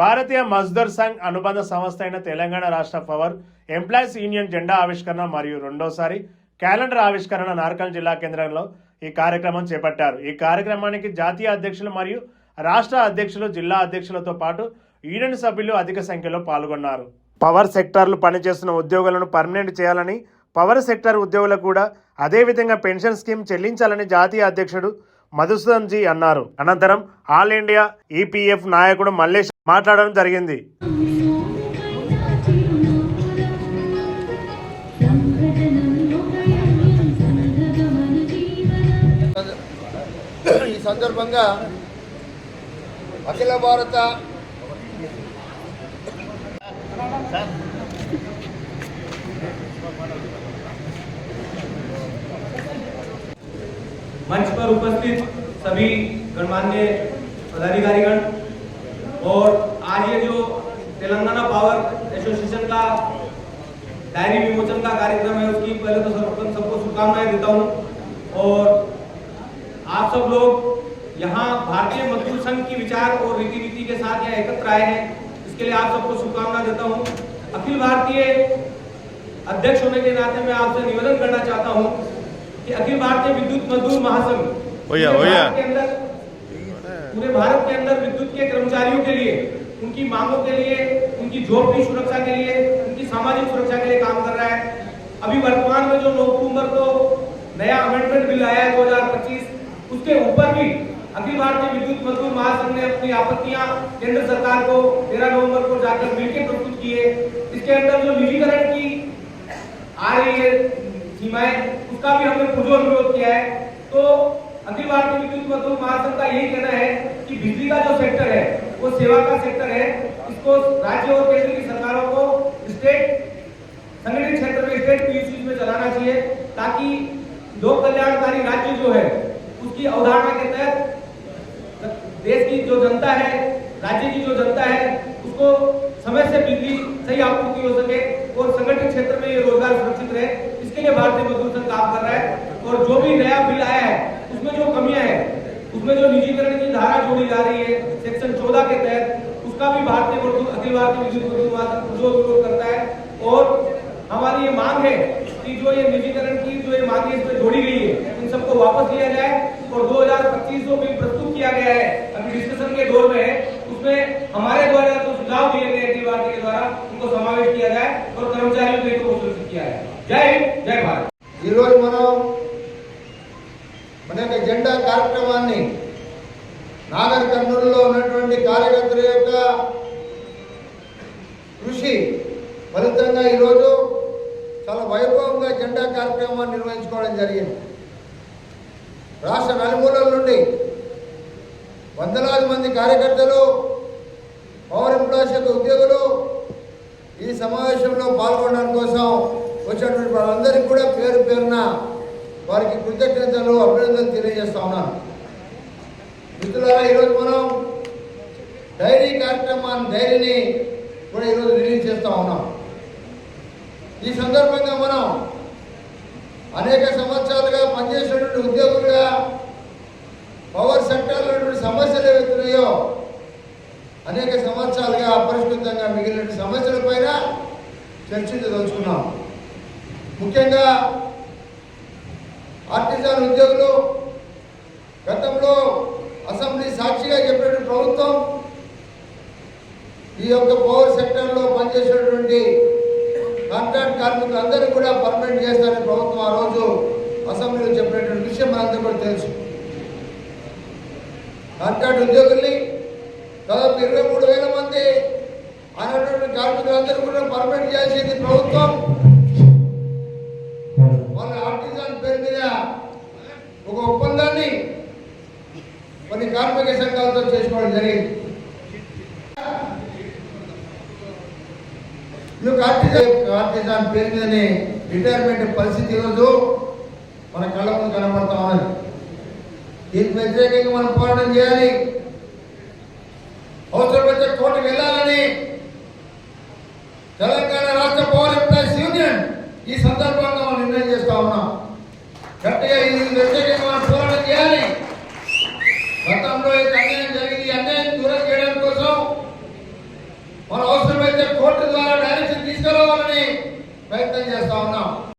భారతీయ మజ్దూర్ సంఘ్ అనుబంధ సంస్థ అయిన తెలంగాణ రాష్ట్ర పవర్ ఎంప్లాయీస్ యూనియన్ జెండా ఆవిష్కరణ మరియు రెండోసారి క్యాలెండర్ ఆవిష్కరణ నార్కల్ జిల్లా కేంద్రంలో ఈ కార్యక్రమం చేపట్టారు. ఈ కార్యక్రమానికి జాతీయ అధ్యక్షులు మరియు రాష్ట్ర అధ్యక్షులు జిల్లా అధ్యక్షులతో పాటు యూనియన్ సభ్యులు అధిక సంఖ్యలో పాల్గొన్నారు. పవర్ సెక్టార్లు పనిచేస్తున్న ఉద్యోగులను పర్మనెంట్ చేయాలని పవర్ సెక్టార్ ఉద్యోగులకు కూడా అదేవిధంగా పెన్షన్ స్కీమ్ చెల్లించాలని జాతీయ అధ్యక్షుడు మధుసూదన్ జీ అన్నారు. అనంతరం ఆల్ ఇండియా ఈపీఎఫ్ నాయకుడు మల్లేష్ మాట్లాడడం జరిగింది ఈ సందర్భంగా అఖిల భారత मंच पर उपस्थित सभी गणमान्य पदाधिकारीगण और आज ये जो तेलंगाना पावर एसोसिएशन का डायरी विमोचन का कार्यक्रम है उसकी पहले तो सर्वप्रथम सबको शुभकामनाएँ देता हूँ। और आप सब लोग यहाँ भारतीय मजदूर संघ की विचार और रीति नीति के साथ यहाँ एकत्र आए हैं। इसके लिए आप सबको शुभकामना देता हूँ। अखिल भारतीय अध्यक्ष होने के नाते मैं आपसे निवेदन करना चाहता हूँ कि अखिल भारतीय विद्युत मजदूर महासंघ पूरे भारत के अंदर पूरे भारत के अंदर के कर्मचारियों के लिए, उनकी मांगों के लिए, उनकी जॉब की सुरक्षा के लिए, उनकी सामाजिक सुरक्षा के लिए काम कर रहा है। अभी वर्तमान में जो नौ अक्टूबर को नया अमेंडमेंट बिल आया है 2025 उसके ऊपर भी अखिल भारतीय विद्युत मजदूर महासंघ ने अपनी आपत्तियाँ केंद्र सरकार को 13 नवंबर को जाकर मिलकर प्रस्तुत किए इसके अंदर जो निजीकरण की आ रही है सीमाएँ, उसका भी हमने पुरजोर विरोध किया है। तो अखिल भारतीय विद्युत मजदूर महासंघ का यही कहना है कि बिजली का जो सेक्टर है, वो सेवा का सेक्टर है, इसको राज्य और केंद्र की सरकारों को स्टेट संगठित क्षेत्र में स्टेट पीयूसी में चलाना चाहिए, ताकि लोक कल्याणकारी राज्य जो है, उसकी अवधारणा के तहत देश की जो जनता है, राज्य की जो जनता है, उसको समय से बिजली सही आपूर्ति हो सके और संगठित क्षेत्र में ये रोज़गार सुरक्षित रहे। इसके लिए भारतीय मजदूर संघ काम कर रहा है और जो भी नया बिल आया है उसमें जो कमियाँ हैं, उसमें जो निजीकरण की धारा जोड़ी जा रही है सेक्शन 14 के तहत, उसका भी भारतीय अखिल भारतीय विद्युत विरोध करता है, और हमारी ये मांग है कि जो ये निजीकरण की, जो ये मांगे इसमें जोड़ी गई है, इन सबको वापस लिया जाए, और 2025 जो बिल प्रस्तुत किया गया है, अभी डिस्कशन के दौर में है, उसमें हमारे द्वारा जो सुझाव दिए गए अखिल भारतीय के द्वारा, उनको समावेश किया जाए, और कर्मचारियों के सुरक्षित किया जाए। जय हिंद, जय भारत। జెండా కార్యక్రమాన్ని నాగర్ కర్నూలులో ఉన్నటువంటి కార్యకర్తల యొక్క కృషి ఫలితంగా ఈరోజు చాలా వైభవంగా జెండా కార్యక్రమాన్ని నిర్వహించుకోవడం జరిగింది. రాష్ట్ర నలుమూలల నుండి వందలాది మంది కార్యకర్తలు పవర్ ఎంప్లాయీస్ యొక్క ఉద్యోగులు ఈ సమావేశంలో పాల్గొనడం కోసం వచ్చినటువంటి వాళ్ళందరికీ కూడా పేరు పేరున వారికి కృతజ్ఞతలు అభినందనలు తెలియజేస్తా ఉన్నాను. మిత్రులారా ఈరోజు మనం డైరీ కార్యక్రమాన్ని డైరీని కూడా ఈరోజు రిలీజ్ చేస్తూ ఉన్నాం. ఈ సందర్భంగా మనం అనేక సంవత్సరాలుగా పనిచేసినటువంటి ఉద్యోగులుగా పవర్ సెక్టార్లో సమస్యలు ఏవైతున్నాయో అనేక సంవత్సరాలుగా అపరిష్కృతంగా మిగిలిన సమస్యలపైన చర్చించదలుచుకున్నాం. ముఖ్యంగా ఆర్టిజాన్ ఉద్యోగులు గతంలో అసెంబ్లీ సాక్షిగా చెప్పిన ప్రభుత్వం ఈ యొక్క పవర్ సెక్టర్లో పనిచేసినటువంటి కాంట్రాక్ట్ కార్మికులందరూ కూడా పర్మనెంట్ చేస్తారని ప్రభుత్వం ఆ రోజు అసెంబ్లీలో చెప్పినటువంటి విషయం మనందరూ కూడా తెలుసు. కాంట్రాక్ట్ ఉద్యోగుల్ని దాదాపు ఇరవై మూడు వేల మంది అనేటువంటి కార్మికులందరూ కూడా పర్మనెంట్ చేసేది ప్రభుత్వం వాళ్ళ ఆర్టిజాన్ పేరు మీద ఒక ఒప్పందాన్ని కొన్ని కార్మిక సంఘాలతో చేసుకోవడం జరిగింది. నువ్వు ఆర్టిజాన్ పేరు మీదనే రిటైర్మెంట్ పరిస్థితి ఈరోజు మన కళ్ళ ముందు కనబడతా ఉన్నది. దీనికి వ్యతిరేకంగా మనం పోరాటం చేయాలి. అవసరమైతే కోర్టుకు వెళ్ళాలని తెలంగాణ రాష్ట్ర పవర్ ఎంప్లాయీస్ యూనియన్ ఈ సందర్భంగా మనం నిర్ణయం చేస్తా ఉన్నాం. గట్టిగా ఈ వ్యతిరేకంగా మనం పోరాటం చేయాలి. రాష్ట్రంలో అయితే అన్యాయం జరిగింది. అన్యాయం దూరం చేయడం కోసం మనం అవసరమైతే కోర్టు ద్వారా డైరెక్షన్ తీసుకురావాలని ప్రయత్నం చేస్తా ఉన్నాం.